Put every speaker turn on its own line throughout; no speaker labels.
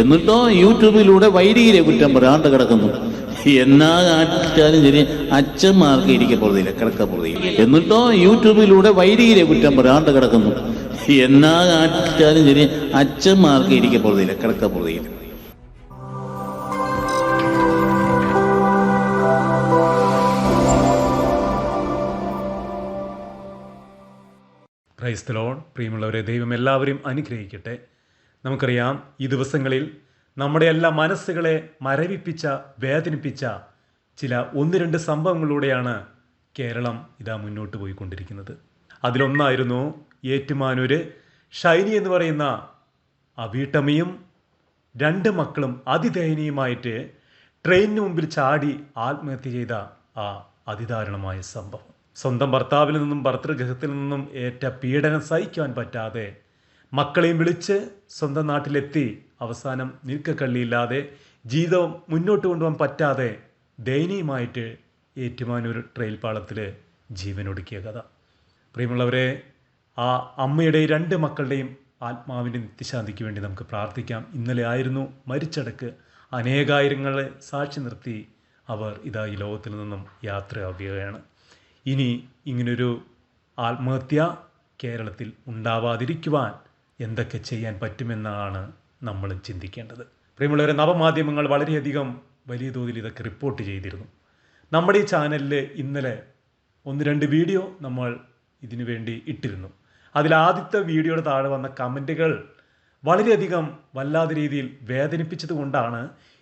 എന്നിട്ടോ യൂട്യൂബിലൂടെ വൈദികരെ കുറ്റം പറയാണ്ട് കിടക്കുന്നു. എന്നാ കാണിച്ചാലും ശരി അച്ഛന്മാർക്ക് ഇരിക്കപ്പുറതില്ല കിടക്കപ്പുറതില്ല എന്നിട്ടോ യൂട്യൂബിലൂടെ വൈദികരെ കുറ്റം പറയാണ്ട് കിടക്കുന്നു. എന്നാ കാണിച്ചാലും ശരി അച്ഛന്മാർക്ക് ഇരിക്കപ്പുറതില്ല കിടക്കപ്പുറതില്ല
ക്രൈസ്തലോൺ പ്രിയമുള്ളവരെ ദൈവം എല്ലാവരെയും അനുഗ്രഹിക്കട്ടെ. നമുക്കറിയാം ഈ ദിവസങ്ങളിൽ നമ്മുടെ എല്ലാ മനസ്സുകളെ മരവിപ്പിച്ച വേദനിപ്പിച്ച ചില ഒന്ന് രണ്ട് സംഭവങ്ങളിലൂടെയാണ് കേരളം ഇതാ മുന്നോട്ട് പോയിക്കൊണ്ടിരിക്കുന്നത്. അതിലൊന്നായിരുന്നു ഏറ്റുമാനൂര് ഷൈനി എന്ന് പറയുന്ന അവീട്ടമ്മയും രണ്ട് മക്കളും അതിദയനീയമായിട്ട് ട്രെയിനിന് മുമ്പിൽ ചാടി ആത്മഹത്യ ചെയ്ത ആ അതിദാരുണമായ സംഭവം. സ്വന്തം ഭർത്താവിൽ നിന്നും ഭർത്തൃഗൃഹത്തിൽ നിന്നും ഏറ്റ പീഡനം സഹിക്കാൻ പറ്റാതെ മക്കളെയും വിളിച്ച് സ്വന്തം നാട്ടിലെത്തി അവസാനം നീക്കക്കള്ളിയില്ലാതെ ജീവിതം മുന്നോട്ട് കൊണ്ടുപോകാൻ പറ്റാതെ ദയനീയമായിട്ട് ഏറ്റുമാനൂർ ട്രെയിൽ പാളത്തിൽ ജീവനൊടുക്കിയ കഥ. പ്രിയമുള്ളവരെ ആ അമ്മയുടെ രണ്ട് മക്കളുടെയും ആത്മാവിന്റെ നിത്യശാന്തിക്ക് വേണ്ടി നമുക്ക് പ്രാർത്ഥിക്കാം. ഇന്നലെ ആയിരുന്നു മരിച്ചടക്ക്. അനേകായിരങ്ങളെ സാക്ഷി നിർത്തി അവർ ഇതാ ഈ ലോകത്തിൽ നിന്നും യാത്രയാവുകയാണ്. ഇനി ഇങ്ങനൊരു ആത്മഹത്യ കേരളത്തിൽ ഉണ്ടാവാതിരിക്കുവാൻ എന്തൊക്കെ ചെയ്യാൻ പറ്റുമെന്നാണ് നമ്മൾ ചിന്തിക്കേണ്ടത്. പ്രിയമുള്ളവരെ നവമാധ്യമങ്ങൾ വളരെയധികം വലിയ തോതിൽ ഇതൊക്കെ റിപ്പോർട്ട് ചെയ്തിരുന്നു. നമ്മുടെ ഈ ചാനലിൽ ഇന്നലെ ഒന്ന് രണ്ട് വീഡിയോ നമ്മൾ ഇതിനു വേണ്ടി ഇട്ടിരുന്നു. അതിൽ ആദ്യത്തെ വീഡിയോയുടെ താഴെ വന്ന കമന്റുകൾ വളരെയധികം വല്ലാത്ത രീതിയിൽ വേദനിപ്പിച്ചത് കൊണ്ടാണ്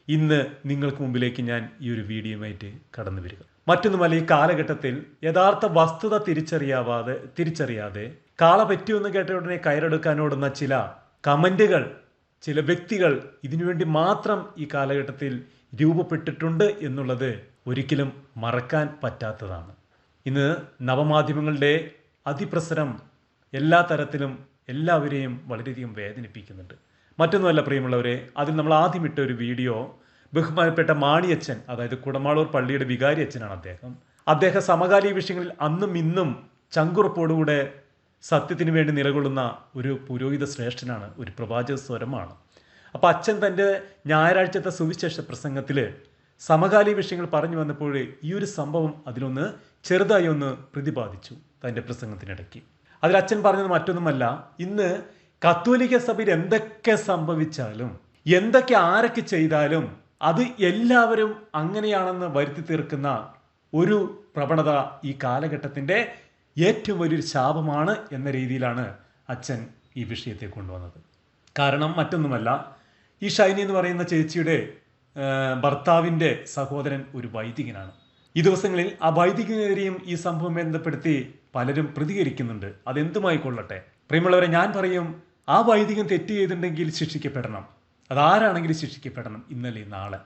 ഇന്ന് നിങ്ങൾക്ക് മുമ്പിലേക്ക് ഞാൻ ഈ ഒരു വീഡിയോയുമായിട്ട് കടന്നു വരിക. മറ്റൊന്നുമല്ല ഈ കാലഘട്ടത്തിൽ യഥാർത്ഥ വസ്തുത തിരിച്ചറിയാവാതെ തിരിച്ചറിയാതെ കാള പറ്റിയെന്ന് കേട്ട ഉടനെ കയറെടുക്കാനോടുന്ന ചില കമന്റുകൾ ചില വ്യക്തികൾ ഇതിനുവേണ്ടി മാത്രം ഈ കാലഘട്ടത്തിൽ രൂപപ്പെട്ടിട്ടുണ്ട് എന്നുള്ളത് ഒരിക്കലും മറക്കാൻ പറ്റാത്തതാണ്. ഇന്ന് നവമാധ്യമങ്ങളുടെ അതിപ്രസരം എല്ലാ തരത്തിലും എല്ലാവരെയും വളരെയധികം വേദനിപ്പിക്കുന്നുണ്ട്. മറ്റൊന്നുമല്ല പ്രിയമുള്ളവരെ അതിൽ നമ്മൾ ആദ്യമിട്ട ഒരു വീഡിയോ ബഹുമാനപ്പെട്ട മാണിയച്ഛൻ അതായത് കുടമാളൂർ പള്ളിയുടെ വികാരി അച്ഛനാണ് അദ്ദേഹം. അദ്ദേഹം സമകാലിക വിഷയങ്ങളിൽ അന്നും ഇന്നും ചങ്കുറപ്പോടുകൂടെ സത്യത്തിന് വേണ്ടി നിലകൊള്ളുന്ന ഒരു പുരോഹിത ശ്രേഷ്ഠനാണ് ഒരു പ്രവാചക സ്വരമാണ്. അപ്പോൾ അച്ഛൻ തന്റെ ഞായറാഴ്ചത്തെ സുവിശേഷ പ്രസംഗത്തിൽ സമകാലിക വിഷയങ്ങൾ പറഞ്ഞു വന്നപ്പോൾ ഈ ഒരു സംഭവം അതിലൊന്ന് ചെറുതായി ഒന്ന് പ്രതിപാദിച്ചു തന്റെ പ്രസംഗത്തിനിടയ്ക്ക്. അതിൽ അച്ഛൻ പറഞ്ഞത് മറ്റൊന്നുമല്ല ഇന്ന് കത്തോലിക്ക സഭയിൽ എന്തൊക്കെ സംഭവിച്ചാലും എന്തൊക്കെ ആരൊക്കെ ചെയ്താലും അത് എല്ലാവരും അങ്ങനെയാണെന്ന് വരുത്തി തീർക്കുന്ന ഒരു പ്രവണത ഈ കാലഘട്ടത്തിന്റെ ഏറ്റവും വലിയൊരു ശാപമാണ് എന്ന രീതിയിലാണ് അച്ഛൻ ഈ വിഷയത്തെ കൊണ്ടുവന്നത്. കാരണം മറ്റൊന്നുമല്ല ഈ ഷൈനി എന്ന് പറയുന്ന ചേച്ചിയുടെ ഭർത്താവിന്റെ സഹോദരൻ ഒരു വൈദികനാണ്. ഈ ദിവസങ്ങളിൽ ആ വൈദികനെതിരെയും ഈ സംഭവം ബന്ധപ്പെടുത്തി പലരും പ്രതികരിക്കുന്നുണ്ട്. അതെന്തുമായി കൊള്ളട്ടെ? പ്രിയമുള്ളവരെ ഞാൻ പറയും ആ വൈദികൻ തെറ്റ് ചെയ്തിട്ടുണ്ടെങ്കിൽ ശിക്ഷിക്കപ്പെടണം. അതാരാണെങ്കിലും ശിക്ഷിക്കപ്പെടണം ഇന്നലെ നാളെ.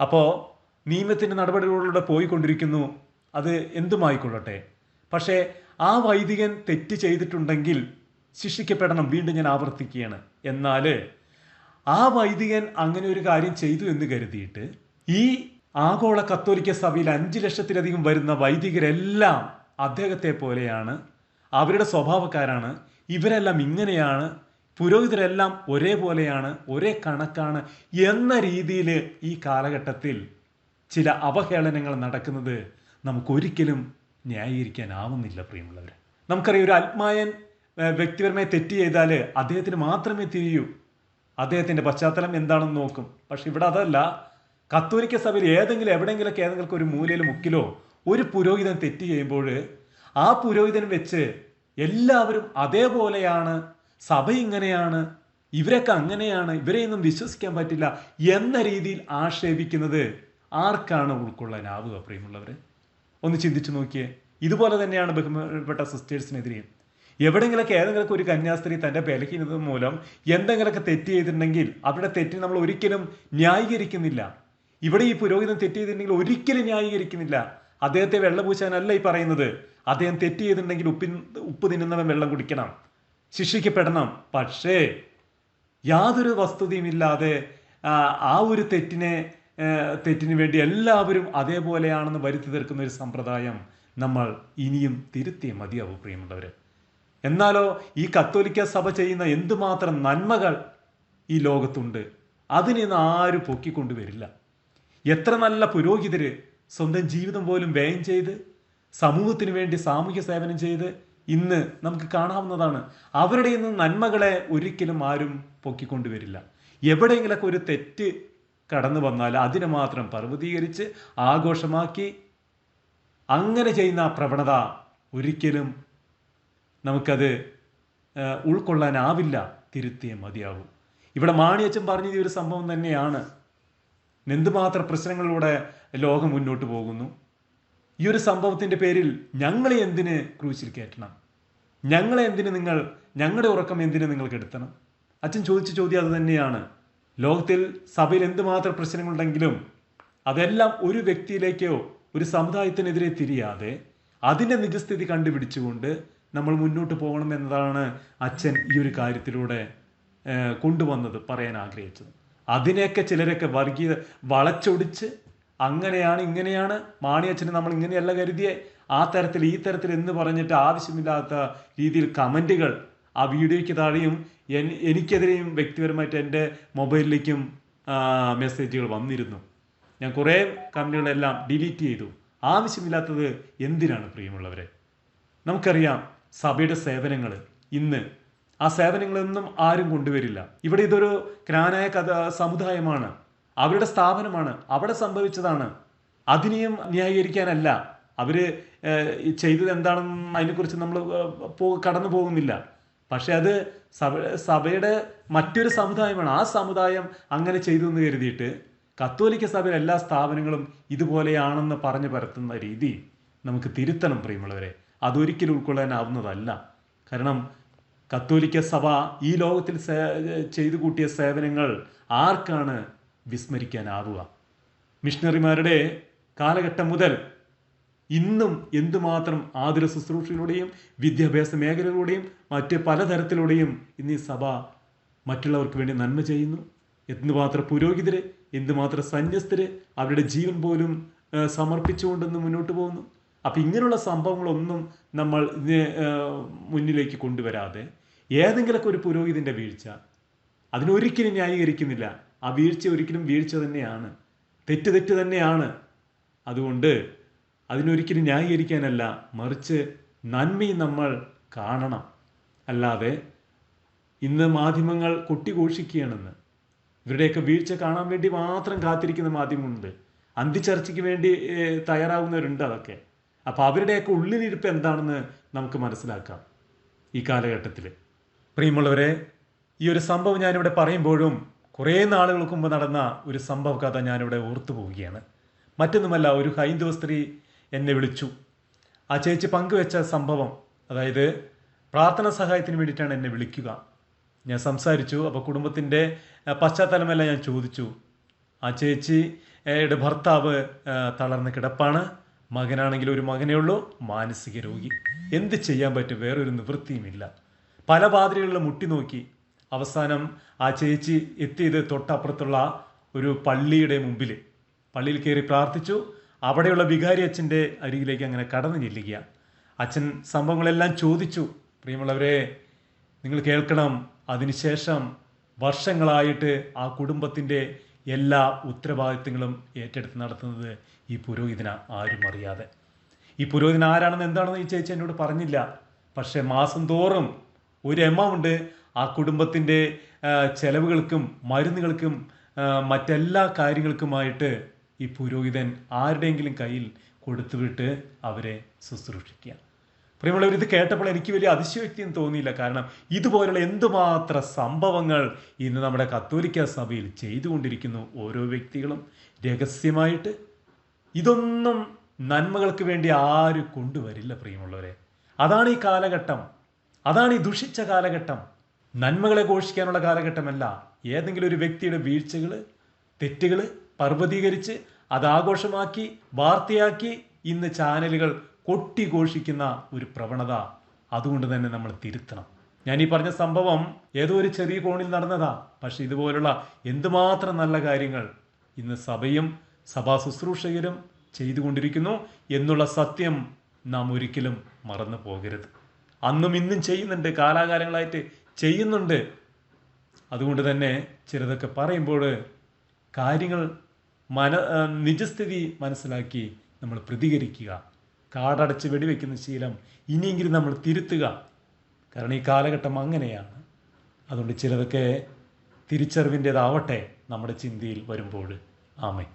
അപ്പോൾ നിയമത്തിന്റെ നടപടികളിലൂടെ പോയിക്കൊണ്ടിരിക്കുന്നു. അത് എന്തുമായിക്കൊള്ളട്ടെ പക്ഷേ ആ വൈദികൻ തെറ്റ് ചെയ്തിട്ടുണ്ടെങ്കിൽ ശിക്ഷിക്കപ്പെടണം വീണ്ടും ഞാൻ ആവർത്തിക്കുകയാണ്. എന്നാൽ ആ വൈദികൻ അങ്ങനെ ഒരു കാര്യം ചെയ്തു എന്ന് കരുതിയിട്ട് ഈ ആഗോള കത്തോലിക്ക സഭയിൽ അഞ്ച് ലക്ഷത്തിലധികം വരുന്ന വൈദികരെല്ലാം അദ്ദേഹത്തെ പോലെയാണ് അവരുടെ സ്വഭാവക്കാരാണ് ഇവരെല്ലാം ഇങ്ങനെയാണ് പുരോഹിതരെല്ലാം ഒരേ പോലെയാണ് ഒരേ കണക്കാണ് എന്ന രീതിയിൽ ഈ കാലഘട്ടത്തിൽ ചില അവഹേളനങ്ങൾ നടക്കുന്നത് നമുക്കൊരിക്കലും ന്യായീകരിക്കാനാവുന്നില്ല പ്രിയമുള്ളവർ നമുക്കറിയാം ഒരു ആത്മായൻ വ്യക്തിപരമായി തെറ്റ് ചെയ്താൽ അദ്ദേഹത്തിന് മാത്രമേ തിരിയൂ. അദ്ദേഹത്തിന്റെ പശ്ചാത്തലം എന്താണെന്ന് നോക്കും. പക്ഷെ ഇവിടെ അതല്ല. കത്തോലിക്ക സഭയിൽ ഏതെങ്കിലും എവിടെയെങ്കിലൊക്കെ ഏതെങ്കിലും ഒരു മൂലയിൽ മുക്കിലോ ഒരു പുരോഹിതൻ തെറ്റ് ചെയ്യുമ്പോൾ ആ പുരോഹിതൻ വെച്ച് എല്ലാവരും അതേപോലെയാണ് സഭ ഇങ്ങനെയാണ് ഇവരൊക്കെ അങ്ങനെയാണ് ഇവരെയൊന്നും വിശ്വസിക്കാൻ പറ്റില്ല എന്ന രീതിയിൽ ആക്ഷേപിക്കുന്നത് ആർക്കാണ് ഉൾക്കൊള്ളാനാവുക പ്രിയമുള്ളവർ ഒന്ന് ചിന്തിച്ചു നോക്കിയേ. ഇതുപോലെ തന്നെയാണ് ബഹുമാനപ്പെട്ട സിസ്റ്റേഴ്സിനെതിരെയും എവിടെയെങ്കിലൊക്കെ ഏതെങ്കിലുമൊക്കെ ഒരു കന്യാസ്ത്രീ തന്റെ ബലഹീനത മൂലം എന്തെങ്കിലുമൊക്കെ തെറ്റ് ചെയ്തിട്ടുണ്ടെങ്കിൽ അവരുടെ തെറ്റിന് നമ്മൾ ഒരിക്കലും ന്യായീകരിക്കുന്നില്ല. ഇവിടെ ഈ പുരോഹിതൻ തെറ്റ് ചെയ്തിട്ടുണ്ടെങ്കിൽ ഒരിക്കലും ന്യായീകരിക്കുന്നില്ല. അദ്ദേഹത്തെ വെള്ളം പൂശാനല്ല ഈ പറയുന്നത്. അദ്ദേഹം തെറ്റ് ചെയ്തിട്ടുണ്ടെങ്കിൽ ഉപ്പിൻ ഉപ്പ് തിന്നുന്നവൻ വെള്ളം കുടിക്കണം. ശിക്ഷിക്കപ്പെടണം. പക്ഷേ യാതൊരു വസ്തുതയുമില്ലാതെ ആ, ഒരു തെറ്റിനെ തെറ്റിന് വേണ്ടി എല്ലാവരും അതേപോലെയാണെന്ന് വരുത്തി തീർക്കുന്ന ഒരു സമ്പ്രദായം നമ്മൾ ഇനിയും തിരുത്തിയേ മതിയാവും പ്രിയമുള്ളവർ എന്നാലോ ഈ കത്തോലിക്ക സഭ ചെയ്യുന്ന എന്തുമാത്രം നന്മകൾ ഈ ലോകത്തുണ്ട് അതിനൊന്നും ആരും പൊക്കിക്കൊണ്ടുവരില്ല എത്ര നല്ല പുരോഹിതർ സ്വന്തം ജീവിതം പോലും വ്യയം ചെയ്ത് സമൂഹത്തിന് വേണ്ടി സാമൂഹ്യ സേവനം ചെയ്ത് ഇന്ന് നമുക്ക് കാണാവുന്നതാണ്. അവരുടെ നന്മകളെ ഒരിക്കലും ആരും പൊക്കിക്കൊണ്ടുവരില്ല എവിടെയെങ്കിലൊക്കെ ഒരു തെറ്റ് കടന്നു വന്നാൽ അതിനെ മാത്രം പർവതീകരിച്ച് ആഘോഷമാക്കി അങ്ങനെ ചെയ്യുന്ന പ്രവണത ഒരിക്കലും നമുക്കത് ഉൾക്കൊള്ളാനാവില്ല. തിരുത്തിയേ മതിയാവും. ഇവിടെ മാണിയച്ചൻ പറഞ്ഞത് ഒരു സംഭവം തന്നെയാണ്. എന്തുമാത്രം പ്രശ്നങ്ങളിലൂടെ ലോകം മുന്നോട്ട് പോകുന്നു. ഈ ഒരു സംഭവത്തിന്റെ പേരിൽ ഞങ്ങളെ എന്തിന് ക്രൂശിൽ കയറ്റണം? ഞങ്ങളെ എന്തിന് നിങ്ങൾ ഞങ്ങളുടെ ഉറക്കം എന്തിന് നിങ്ങൾ കെടുത്തണം അച്ഛൻ ചോദിച്ച ചോദ്യം അത് തന്നെയാണ്. ലോകത്തിൽ സഭയിൽ എന്തുമാത്രം പ്രശ്നങ്ങളുണ്ടെങ്കിലും അതെല്ലാം ഒരു വ്യക്തിയിലേക്കോ ഒരു സമുദായത്തിനെതിരെ തിരിയാതെ അതിന്റെ നിജസ്ഥിതി കണ്ടുപിടിച്ചുകൊണ്ട് നമ്മൾ മുന്നോട്ട് പോകണം എന്നതാണ് അച്ഛൻ ഈ ഒരു കാര്യത്തിലൂടെ കൊണ്ടുവന്നത് പറയാൻ ആഗ്രഹിച്ചത്. അതിനെയൊക്കെ ചിലരൊക്കെ വർഗീയ വളച്ചൊടിച്ച് അങ്ങനെയാണ് ഇങ്ങനെയാണ് മാണി അച്ഛനെ നമ്മൾ ഇങ്ങനെയല്ല കരുതിയേ ആ തരത്തിൽ ഈ തരത്തിൽ എന്ന് പറഞ്ഞിട്ട് ആവശ്യമില്ലാത്ത രീതിയിൽ കമന്റുകൾ ആ വീഡിയോയ്ക്ക് താഴെയും എനിക്കെതിരെയും വ്യക്തിപരമായിട്ട് എന്റെ മൊബൈലിലേക്കും മെസ്സേജുകൾ വന്നിരുന്നു. ഞാൻ കുറേ കമ്പനികളെല്ലാം ഡിലീറ്റ് ചെയ്തു. ആവശ്യമില്ലാത്തത് എന്തിനാണ് പ്രിയമുള്ളവരെ? നമുക്കറിയാം സഭയുടെ സേവനങ്ങൾ ഇന്ന്. ആ സേവനങ്ങളൊന്നും ആരും കൊണ്ടുവരില്ല. ഇവിടെ ഇതൊരു ക്രാനായ കഥ സമുദായമാണ്. അവരുടെ സ്ഥാപനമാണ്. അവിടെ സംഭവിച്ചതാണ്. അതിനെയും ന്യായീകരിക്കാനല്ല. അവർ ചെയ്തത് എന്താണെന്ന് അതിനെക്കുറിച്ച് നമ്മൾ കടന്നു പോകുന്നില്ല പക്ഷെ അത് സഭ സഭയുടെ മറ്റൊരു സമുദായമാണ്. ആ സമുദായം അങ്ങനെ ചെയ്തു എന്ന് കരുതിയിട്ട് കത്തോലിക്ക സഭയിലെ എല്ലാ സ്ഥാപനങ്ങളും ഇതുപോലെയാണെന്ന് പറഞ്ഞു പരത്തുന്ന രീതി നമുക്ക് തിരുത്തണം പ്രിയമുള്ളവരെ. അതൊരിക്കലും ഉൾക്കൊള്ളാനാവുന്നതല്ല. കാരണം കത്തോലിക്ക സഭ ഈ ലോകത്തിൽ ചെയ്തു കൂട്ടിയ സേവനങ്ങൾ ആർക്കാണ് വിസ്മരിക്കാനാവുക? മിഷണറിമാരുടെ കാലഘട്ടം മുതൽ ഇന്നും എന്തുമാത്രം ആതുര ശുശ്രൂഷയിലൂടെയും വിദ്യാഭ്യാസ മേഖലയിലൂടെയും മറ്റ് പലതരത്തിലൂടെയും ഇന്ന് ഈ സഭ മറ്റുള്ളവർക്ക് വേണ്ടി നന്മ ചെയ്യുന്നു. എന്തുമാത്രം പുരോഹിതര് എന്തുമാത്രം സന്യസ്തര് അവരുടെ ജീവൻ പോലും സമർപ്പിച്ചുകൊണ്ടെന്ന് മുന്നോട്ട് പോകുന്നു. അപ്പം ഇങ്ങനെയുള്ള സംഭവങ്ങളൊന്നും നമ്മൾ മുന്നിലേക്ക് കൊണ്ടുവരാതെ ഏതെങ്കിലുമൊക്കെ ഒരു പുരോഹിതന്റെ വീഴ്ച അതിനൊരിക്കലും ന്യായീകരിക്കുന്നില്ല. ആ വീഴ്ച ഒരിക്കലും വീഴ്ച തന്നെയാണ്. തെറ്റ് തെറ്റ് തന്നെയാണ്. അതുകൊണ്ട് അതിനൊരിക്കലും ന്യായീകരിക്കാനല്ല മറിച്ച് നന്മയും നമ്മൾ കാണണം. അല്ലാതെ ഇന്ന് മാധ്യമങ്ങൾ കൊട്ടിഘോഷിക്കുകയാണെന്ന്. ഇവരുടെയൊക്കെ വീഴ്ച കാണാൻ വേണ്ടി മാത്രം കാത്തിരിക്കുന്ന മാധ്യമമുണ്ട്. അന്തിച്ചർച്ചയ്ക്ക് വേണ്ടി തയ്യാറാവുന്നവരുണ്ട് അതൊക്കെ. അപ്പോൾ അവരുടെയൊക്കെ ഉള്ളിലിരിപ്പ് എന്താണെന്ന് നമുക്ക് മനസ്സിലാക്കാം ഈ കാലഘട്ടത്തിൽ പ്രിയമുള്ളവരെ ഈ ഒരു സംഭവം ഞാനിവിടെ പറയുമ്പോഴും കുറേ നാളുകൾക്ക് മുമ്പ് നടന്ന ഒരു സംഭവ കഥ ഞാനിവിടെ ഓർത്തു പോവുകയാണ് മറ്റൊന്നുമല്ല ഒരു ഹൈന്ദവ സ്ത്രീ എന്നെ വിളിച്ചു. ആ ചേച്ചി പങ്കുവെച്ച സംഭവം അതായത് പ്രാർത്ഥന സഹായത്തിന് വേണ്ടിയിട്ടാണ് എന്നെ വിളിക്കുക. ഞാൻ സംസാരിച്ചു അപ്പോൾ കുടുംബത്തിന്റെ പശ്ചാത്തലമെല്ലാം ഞാൻ ചോദിച്ചു. ആ ചേച്ചിയുടെ ഭർത്താവ് തളർന്ന് കിടപ്പാണ്. മകനാണെങ്കിൽ ഒരു മകനേ ഉള്ളൂ മാനസിക രോഗി. എന്ത് ചെയ്യാൻ പറ്റും? വേറൊരു നിവൃത്തിയുമില്ല. പല പാതിരികളിലും മുട്ടി നോക്കി. അവസാനം ആ ചേച്ചി എത്തിയത് തൊട്ടപ്പുറത്തുള്ള ഒരു പള്ളിയുടെ മുമ്പിൽ പള്ളിയിൽ കയറി പ്രാർത്ഥിച്ചു. അവിടെയുള്ള വികാരി അച്ഛന്റെ അരികിലേക്ക് അങ്ങനെ കടന്നു ചെല്ലുക അച്ഛൻ സംഭവങ്ങളെല്ലാം ചോദിച്ചു. പ്രിയമുള്ളവരെ നിങ്ങൾ കേൾക്കണം. അതിനുശേഷം വർഷങ്ങളായിട്ട് ആ കുടുംബത്തിന്റെ എല്ലാ ഉത്തരവാദിത്തങ്ങളും ഏറ്റെടുത്ത് നടത്തുന്നത് ഈ പുരോഹിതന ആരും അറിയാതെ. ഈ പുരോഹിതൻ ആരാണെന്ന് എന്താണെന്ന് ഈ ചേച്ചി എന്നോട് പറഞ്ഞില്ല. പക്ഷേ മാസം തോറും ഒരു എമൗണ്ട് ആ കുടുംബത്തിന്റെ ചെലവുകൾക്കും മരുന്നുകൾക്കും മറ്റെല്ലാ കാര്യങ്ങൾക്കുമായിട്ട് ഈ പുരോഹിതൻ ആരുടെയെങ്കിലും കയ്യിൽ കൊടുത്തുവിട്ട് അവരെ ശുശ്രൂഷിക്കുക. പ്രിയമുള്ളവർ ഇത് കേട്ടപ്പോൾ എനിക്ക് വലിയ അതിശയോക്തിയും തോന്നിയില്ല. കാരണം ഇതുപോലുള്ള എന്തുമാത്ര സംഭവങ്ങൾ ഇന്ന് നമ്മുടെ കത്തോലിക്ക സഭയിൽ ചെയ്തുകൊണ്ടിരിക്കുന്നു ഓരോ വ്യക്തികളും. രഹസ്യമായിട്ട് ഇതൊന്നും നന്മകൾക്ക് വേണ്ടി ആരും കൊണ്ടുവരില്ല പ്രിയമുള്ളവരെ. അതാണ് ഈ കാലഘട്ടം. അതാണ് ഈ ദുഷിച്ച കാലഘട്ടം. നന്മകളെ ഘോഷിക്കാനുള്ള കാലഘട്ടമല്ല. ഏതെങ്കിലും ഒരു വ്യക്തിയുടെ വീഴ്ചകൾ തെറ്റുകൾ പർവതീകരിച്ച് അത് ആഘോഷമാക്കി വാർത്തയാക്കി ഇന്ന് ചാനലുകൾ കൊട്ടിഘോഷിക്കുന്ന ഒരു പ്രവണത. അതുകൊണ്ട് തന്നെ നമ്മൾ തിരുത്തണം. ഞാൻ ഈ പറഞ്ഞ സംഭവം ഏതോ ഒരു ചെറിയ കോണിൽ നടന്നതാ. പക്ഷെ ഇതുപോലുള്ള എന്തുമാത്രം നല്ല കാര്യങ്ങൾ ഇന്ന് സഭയും സഭാ ശുശ്രൂഷകരും ചെയ്തുകൊണ്ടിരിക്കുന്നു എന്നുള്ള സത്യം നാം ഒരിക്കലും മറന്നു പോകരുത്. അന്നും ഇന്നും ചെയ്യുന്നുണ്ട് കാലാകാലങ്ങളായിട്ട് ചെയ്യുന്നുണ്ട്. അതുകൊണ്ട് തന്നെ ചിലതൊക്കെ പറയുമ്പോൾ കാര്യങ്ങൾ മന നിജസ്ഥിതി മനസ്സിലാക്കി നമ്മൾ പ്രതികരിക്കുക. കാടടച്ച് വെടിവെക്കുന്ന ശീലം ഇനിയെങ്കിലും നമ്മൾ തിരുത്തുക. കാരണം ഈ കാലഘട്ടം അങ്ങനെയാണ്. അതുകൊണ്ട് ചിലതൊക്കെ തിരിച്ചറിവിന്റേതാവട്ടെ നമ്മുടെ ചിന്തയിൽ വരുമ്പോൾ. ആമേ